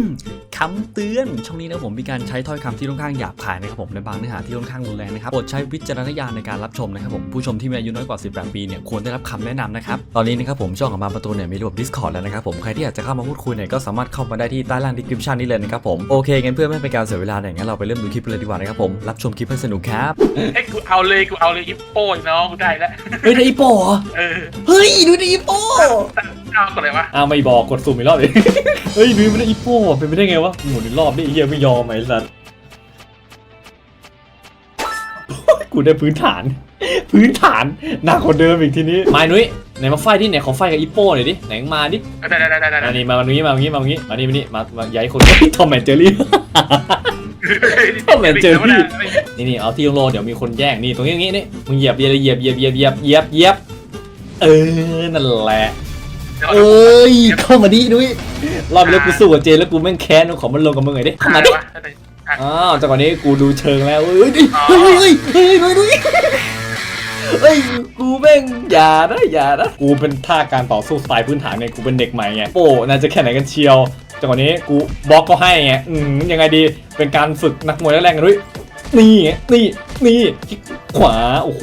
Okay. คำเตือน ช่องนี้นะผมมีการใช้ถ้อยคำที่ค่อนข้างหยาบคายนะครับผมในบางเนื้อหาที่ค่อนข้างรุนแรงนะครับโปรดใช้วิจารณญาณในการรับชมนะครับผมผู้ชมที่มีอายุน้อยกว่า 18 ปีเนี่ยควรได้รับคำแนะนำนะครับตอนนี้นะครับผมช่องของบางประตูเนี่ยมีระบบ Discord แล้วนะครับผมใครที่อยากจะเข้ามาพูดคุยเนี่ยก็สามารถเข้ามาได้ที่ใต้ล่าง description นี้เลยนะครับผมโอเคงั้นเพื่อไม่ให้เป็นการเสียเวลาเนี่ยงั้นเราไปเริ่มดูคลิปเลยดีกว่านะครับผมรับชมคลิปให้สนุกครับไอ้ยกูเอาเลยกูเอาเลยอิปโป้ยน้องกูได้แล้วเฮ้ยได้อีโปเหรอเออเฮ้ยดูได้อีโปเอาก่อนเลยวะอ้าวไม่บอกกดสุ่มอีกรอบเลยเฮ้ยนุ้ยไม่ได้อีโป้ว่ะเป็นไปได้ไงวะะหมุนอีรอบนี่เฮียไม่ยอมไหมสัสกูได้พื้นฐาน พื้นฐานหนักกว่าเดิมอีกทีนี้มาหนุ่ยไหนมาไฟที่ไหนขอไฟกับอีโป้หน่อยดิไหนมาดิอันนี้มาวันนี้มาวันนี้มาวันนี้มานี่มานี่มามาย้ายคนทอมแมนเจอรี่ทอมแมนเจอรี่นี่นี่เอาที่โล่เดี๋ยวมีคนแย่งนี่ตรงนี้ตรงนี้นี่มึงเหยียบเหยียบเหยียบเหยียบเหยียบเหยียบเหยียบเออนั่นแหละ เอเอ้ยเข้ามาดินุ้ยรอบแล้วกูสู้กับเจนแล้วกูแม่งแค้นขอมันลงกับมึงหน่อยดิเข้ามาดิอ้าวจากวันนี้กูดูเชิงแล้วเอ้ยดิเฮ้ยเฮ้ยเฮ้ยนุ้ยนุ้ยเฮ้ยกูแม่งอย่านะอย่านะกูเป็นท่าการต่อสู้สไตล์พื้นฐานไงกูเป็นเด็กใหม่ไงโป้น่าจะแค่ไหนกันเชียวจากวันนี้กูบล็อกก็ให้ไงอืมยังไงดีเป็นการฝึกนักมวยแรงๆกันด้วยนี่ไงนี่นี่คิกขวาโอ้โห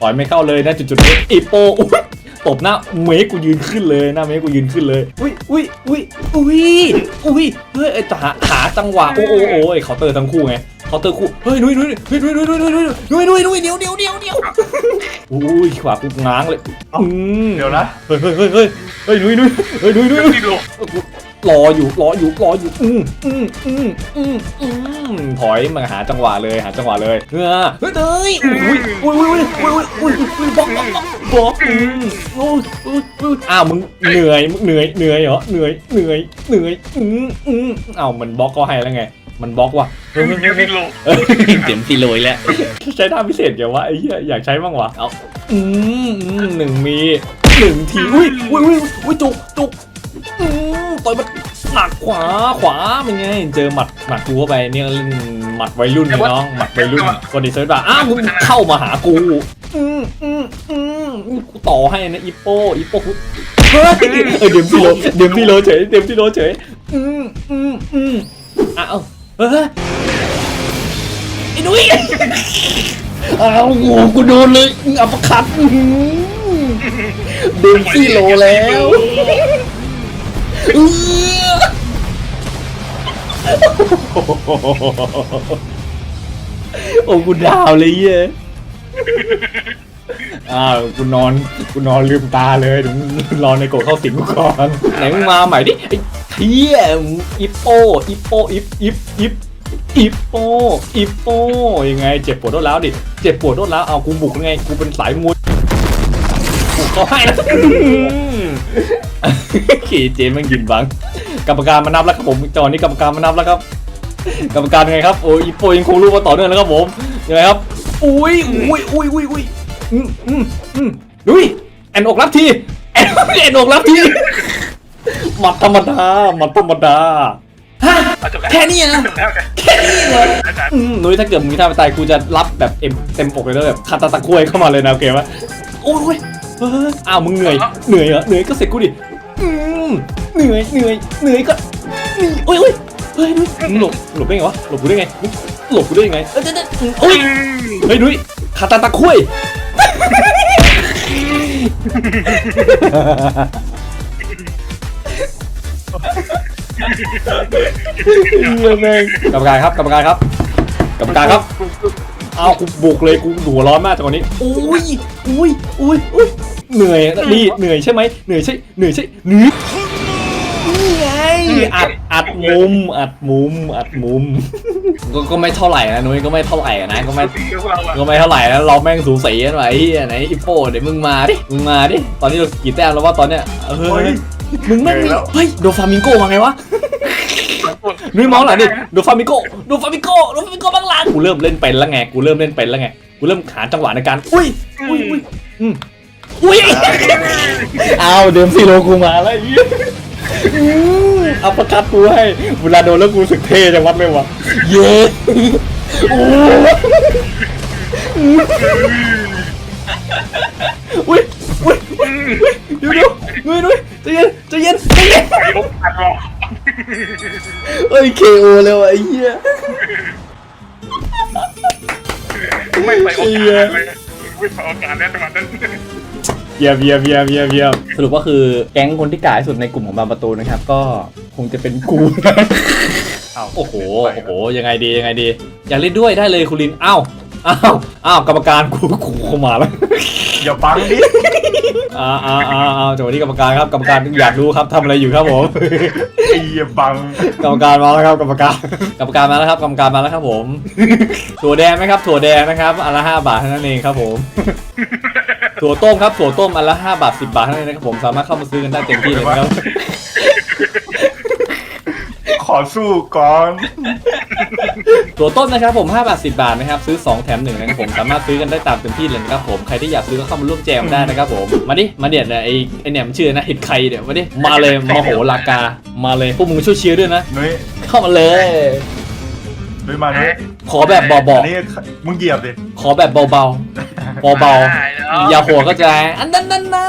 ต่อยไม่เข้าเลยนะจุดๆนี้อีโป้อุ๊ย ตบหน้าเมฆกูยืนขึ้นเลยหน้าเมฆกูยืนขึ้นเลยอุ้ยอุ้ยอุ้ยอุ้ยอุ้ยเฮ้ยไอ้ตาหาจังหวะโอ้โอ้โอ้ยเคาน์เตอร์ทั้งคู่ไงเคาน์เตอร์คู่เฮ้ยนุ้ยนุ้ยนุ้ยนุ้ยนุ้ยนุ้ยนุ้ยนุ้ยนุ้ยนุ้ยนุ้ยเดี๋ยวเดี๋ยวเดี๋ยวเดี๋ยวอุ้ยขวากูง้างเลยอืมเดี๋ยวนะเฮ้ยเฮ้ยเฮ้ยเฮ้ยเฮ้ยนุ้ยนุ้ยเฮ้ยนุ้ยนุ้ยที่ดู รออยู่รออยู่รออยู่อืมอืมอืมอืมอืมถอยมาหาจังหวะเลยหาจังหวะเลยเฮ้ยเฮ้ยเฮ้ยอุ้ยอุ้ยอุ้ยอุ้ยอุ้ยอุ้ยอุ้ยบล็อกบล็อกบล็อกอืมอุ้ยอุ้ยอุ้ยอ้าวมึงเหนื่อยมึงเหนื่อยเหนื่อยเหรอเหนื่อยเหนื่อยเหนื่อยอืมอืมอ้าวมันบล็อกก็ให้แล้วไง มันบล็อกว่ะเฮ้ยเฮ้ยยังเฮ้ที่ยดูเอ้ยเต็มตีโรยแล้วใช้ท่าพิเศษเดี๋ยววะไอ้เหี้ยอยากใช้บ้างวะเอาอืมอืมหนึ่งมีหนึ่งทีอุ้ยอุ้ยอุ้ยอุ้ยจุกจุกอืม ต่อยมันหมัดขวาขวาเป็นไง เจอหมัดหมัดกูเข้าไปเนี่ยเล่นหมัดวัยรุ่นเลยน้องหมัดวัยรุ่นคนดีเซิร์ฟด่าอ้าวมึงเข้ามาหากูอืมอืมอืมกูต่อให้นะอีโป้อีโป้กูเฮ้ยเออเดมที่โลเดมที่โลเฉยเดมที่โลเฉยอืมอืมอืมอ้าวเฮ้ยไอ้นุ้ยอ้าวโง่กูโดนเลยอัปคัดอื้อหือเดมที่โลแล้วเออ โอ้กูดาวเลยเย้ยอ้ากูนอนกูนอนลืมตาเลยถึงรอในโกะเข้าสิงกูก่อนไหนมึงมาใหม่ดิไอ้เฮียอิปโปอิปโปอิปอิปอิปอิปโปอิปโปยังไง เจ็บปวดรวดร้าวดิเจ็บปวดรวดร้าวเอากูบุกไงกูเป็นสายมวย บุกเขาให้แล้วขี่เจนมันยินบัง กรรมการมานับแล้วครับผมจอนี้กรรมการมานับแล้วครับ กรรมการยังไงครับโอ้ยอีโปยังคงรู้มาต่อเนื่องนะครับผมยังไงครับอุ้ยอุ้ยอุ้ยอุ้ยอุ้ยอืมอืมอืมอุ้ยแอนอกรับทีแอนแอนอกรับทีหมัดธรรมดาหมัดธรรมดาฮะจบแล้วแค่นี้นะจบแล้วแค่นี้เหรออืมนุ้ยถ้าเกิดมึงท่าไปตายกูจะรับแบบเอ็มเต็มอกเลยนะแบบคาตาตะคุยเข้ามาเลยนะโอเคไหมโอ้ย เฮ้ยอ้าวมึงเหนื่อย เหนื่อยเหรอ เหนื่อยก็เสร็จกูดิอืมเหนื่อย เหนื่อย เหนื่อยก็นี่โอ้ยโอ้ยเฮ้ยนุ้ยมึงหลบ หลบได้ไงวะ หลบกูได้ไงมึงหลบกูได้ยังไงเอ้ยเดี๋ยวเดี๋ยวโอ้ยเฮ้ยนุ้ยคาตาตะคุยเรื่องแม่งกรรมการครับ กรรมการครับ กรรมการครับ เอากูบุกเลยกูหัวร้อนมากจากวันนี้โอ้ยอุ้ยอุ้ยอุ้ยเหนื่อยอะนี่เหนื่อยใช่ไหมเหนื่อยใช่เหนื่อยใช่เหนื่อยนี่ไงอัดอัดมุมอัดมุมอัดมุมก็ก็ไม่เท่าไหร่นะนุ้ยก็ไม่เท่าไหร่นะก็ไม่สีพวกเราอะก็ไม่เท่าไหร่นะเราแม่งสูสีกันไว้ไอ้เหี้ยไหนอีโป้เดี๋ยวมึงมาดิมึงมาดิตอนนี้เรากี่แต้มแล้วว่าตอนเนี้ยเฮ้ยมึงแม่งมีเฮ้ยโดฟามิงโกมาไงวะ นุ้ยมองหลังดิโดฟามิงโกโดฟามิงโกโดฟามิงโกบ้างหลังกูเริ่มเล่นเป็นแล้วไงกูเริ่มเล่นเป็นแล้วไงกูเริ่มหาจังหวะในการอุ้ยอุ้ยอุ้ยอืมอุ้ยเอาเดิมซีโรกูมาแล้วไอ้เหี้ยอืมอัปเปอร์คัตกูให้เวลาโดนแล้วกูรู้สึกเท่จังวัดเลยวะเย้โอ้อุ้ยอุ้ยอุ้ยเดี๋ยวเดี๋ยวนุ้ยนุ้ยใจเย็นใจเย็นใจเย็น ไอ้พวกอัดรอเอ้ยเคโอเลยว่ะไอ้เหี้ยไม่ไปโอกาสเลยไม่ไปโอกาสแล้วจังหวะนั้นเยี่ยมเยี่ยมเยี่ยมเยี่ยมเยี่ยมสรุปก็คือแก๊งคนที่กล้าที่สุดในกลุ่มของบางประตูนะครับ ก็คงจะเป็นกูนะอ้าวโอ้โหโอ้โหยังไงดียังไงดี อยากเล่นด้วยได้เลยคุณลินอ้าวอ้าวอ้าวกรรมการกูกูเข้ามาแล้วอย่าบังดิ อ้าวอ้าวอ้าวอ้าวจังหวะนี้กรรมการครับกรรมการอยากรู้ครับทำอะไรอยู่ครับผม ไอ้อย่าบังกรรมการมาแล้วครับกรรมการกรรมการมาแล้วครับกรรมการมาแล้วครับผม ถั่วแดงไหมครับถั่วแดงนะครับอันละห้าบาทเท่านั้นเองครับผม ถั่วต้มครับถั่วต้มอันละห้าบาทสิบาทเท่านั้นเองนะครับผมสามารถเข้ามาซื้อกันได้เต็มที่เลยนะครับ ขอสู้ก่อนถั่วต้มนะครับผม5บาท10 บาทนะครับซื้อ 2 แถม1นะครับผมสามารถซื้อกันได้ตามเต็มที่เลยนะครับผมใครที่อยากซื้อก็เข้ามาร่วมแจมได้นะครับผมมาดิมาเด็ดนะไอ้ไอ้เนี่ยมันชื่อนะเห็ดใครเดี๋ยวมาดิมาเลยมาโหรากามาเลยพวกมึงช่วยเชียร์ด้วยนะนุ้ยเข้ามาเลย นุ้ยมานุ้ยขอแบบเบาอันนี้มึงเหยียบดิ ๆขอแบบเบาๆ เบาๆอย่าโหดก็จะอันนั้นนั่นนะ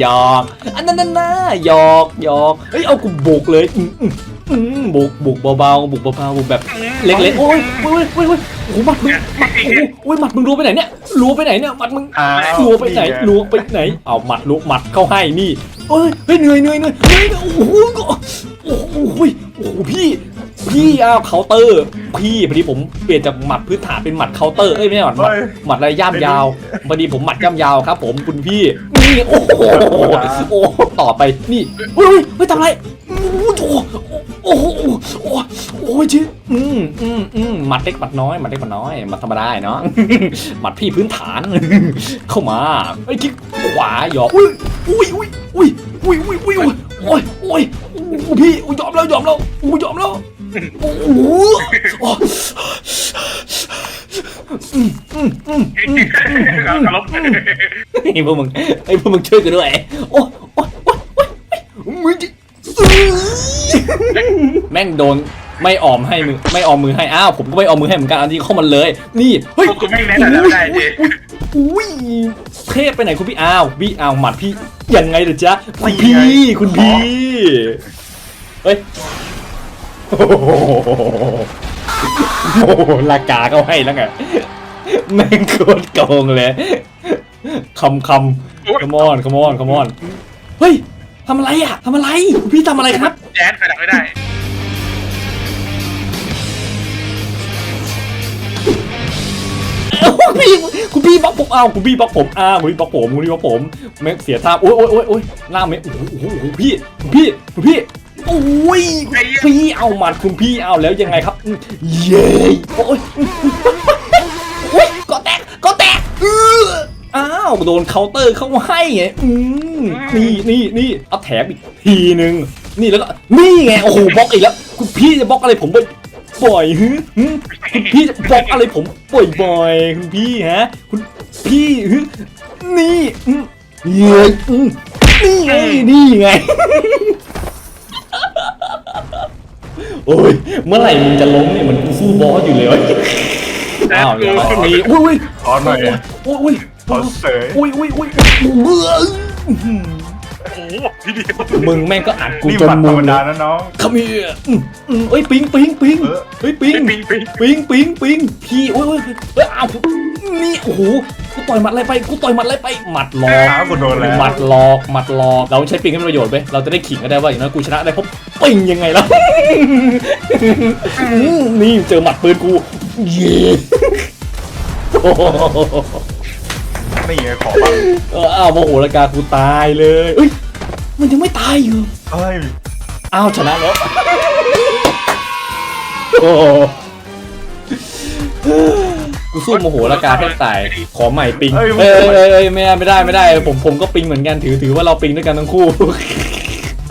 หยอกอันนั้นนั่นนะหยอกหยอกเฮ้ยเอากูบุกเลยอืมอืมอืมบุกบุกเบาๆบุกเบาๆบุกแบบ เล็กๆโอ้ยโอ้ยโอ้ยโอ้ยโอ้โหหมัดมึงหมัดโอ้โหโอ้ยหมัดมึงรัวไปไหนเนี่ยรัวไปไหนเนี่ยหมัดมึงอ้าวรัวไปไหนรัวไปไหนเอาหมัดลุกหมัดเข้าให้นี่เอ้ยเฮ้ยเหนื่อยเหนื่อยเหนื่อยเหนื่อยโอ้โหโอ้โหโอ้โหโอ้โหพี่ พี่อ้าวเคาน์เตอร์ พี่พอดีผมเปลี่ยนจากหมัดพื้นฐานเป็นหมัดเคาน์เตอร์เอ้ยไม่ใช่หมัดหมัดอะไรย่ามยาวพอดีผมหมัดย่ามยาวครับ ผมคุณพี่นี่โอ้โหโอ้ต่อไปนี่เฮ้ยเฮ้ยทำอะไรโอ้โหโอ้โหโอ้โหโอ้ยชิอืมอืมอืมหมัดเล็กหมัดน้อยหมัดเล็กหมัดน้อยหมัดธรรมดาเนาะ หมัดพี่พื้นฐาน เข้ามาไอ้ยคิกขวาหยอกอุ้ยอุ้ยอุ้ยอุ้ยอุ้ยอุ้ยอุ้ยโอ้ยโอ้ยโอ้ยพี่อุ้ยยอมแล้วยอมแล้วอุ้ยยอมแล้ว โอ้โหโอ้อืมอืมอืมอืมเคารพไอ้พวกมึงไอ้พวกมึงช่วยกันด้วย โอ้โอ้โอ้โอ้มึงจะแม่งโดนไม่ออมให้มึงไม่ออมมือให้อ้าวผมก็ไม่ออมมือให้เหมือนกันอันนี้เข้ามาเลย นี่เฮ้ยพวกกูไม่แน่นอนแล้วได้ดิอุ้ยเทพไปไหนคุณพี่อ้าวพี่อ้าวหมัดพี่ยังไงเดี๋ยวจ๊ะคุณพี่คุณพี่เฮ้ย โอ้โหโอ้โหลากาเขาให้แล้วไงแม่งโคตรโกงเลยคำคำขมอนขมอนขมอนเฮ้ยทำอะไรอะทำอะไรคุณพี่ทำอะไรครับแจ๊สไปดักไม่ได้คุณพี่คุณพี่บล็อกผมอ้าวคุณพี่บล็อกผมอ้าวคุณพี่บล็อกผมคุณพี่บล็อกผมแม่งเสียท่าโอ้ยโอ้ยโอ้ยโอ้ยหน้าเมโอ้โอ้โหโอ้โหพี่คุณพี่คุณพี่ โอ้ยพี่เอาหมัดคุณพี่เอาแล้วยังไงครับ เย้โอ้ยโอ้ยก็แตกก็แตกอ้าวโดนเคาน์เตอร์เข้าให้ไงอืมนี่นี่นี่เอาแถมอีกทีนึง นี่แล้วก็นี่ไงโอ้โหบล็อกอีกแล้ว คุณพี่จะบล็อกอะไรผมบ่อยฮึฮึคุณพี่จะบล็อกอะไรผมบ่อยๆคุณพี่ฮะ คุณพี่ฮึนี่เย้ยอืมนี่ไงนี่ไง โอ้ยเมื่อไหร่มึงจะล้มเนี่ยมันกูสู้บอสอยู่เลยวะอ้าวอย่างนี้อุ้ยอุ้ยขอหน่อยอุ้ยอุ้ยขอเสยอุ้ยอุ้ยอุ้ยอุ้ยโอ้โหทีเดียวมึงแม่งก็อัดกูนี่จนหมัดธมึรรมงดานะน้อง ขมีอืมอืมเอ้ยปิงปิงปิงเออ เฮ้ยปิงปิงปิงปิงปิงปิงพี่โอ้ยโอ้ยเฮ้ยอ้าวนี่โอ้โหกูต่อยหมัดอะไรไปกูต่อยหมัดอะไรไปหมัดหลอกขากูโดนแล้ว หมัดหลอกหมัดหลอกเราใช้ปิงให้เป็นประโยชน์ไปเราจะได้ขิงก็ได้ว่าอย่างน้อยกูชนะได้เพราะปิงยังไงล่ะอืมนี่เจอหมัดปืนกูเย้โอ้โหนี่ไงขอบ้างเอออ้าวโมโหละกากูตายเลยเอ้ย มันยังไม่ตายอยู่เฮ้ยอ้าวชนะแล้ว โอ้โหกูสู้โมโหละกาแทบตาย ขอใหม่ปิง เอ้ยเอ้ยเอ้ยเอ้ยไม่ได้ไม่ได้ไม่ได้ ผมผมก็ปิงเหมือนกันถือถือว่าเราปิงด้วยกันทั้งคู่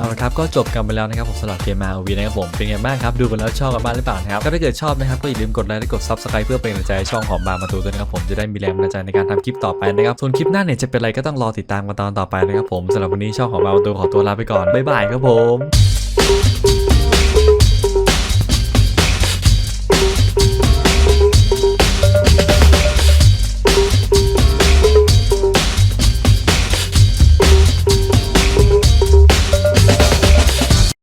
เอาละครับก็จบกันไปแล้วนะครับผมสำหรับเกมมาวีนะครับผมเป็นไงบ้างครับดูกันแล้วชอบกันบ้างหรือเปล่านะครับก็ถ้าเกิดชอบนะครับก็อย่าลืมกดไลค์และกดซับสไคร b ์เพื่อเป็นกำลังใจให้ช่องของบางประตูด้วยนะครับผมจะได้มีแรงบันดาลใจในการทำคลิปต่อไปนะครับส่วนคลิปหน้าเนี่ยจะเป็นอะไรก็ต้องรอติดตามกันตอนต่อไปนะครับผมสำหรับวันนี้ช่องของบางประตูขอตัวลาไปก่อนบ๊ายบายครับผม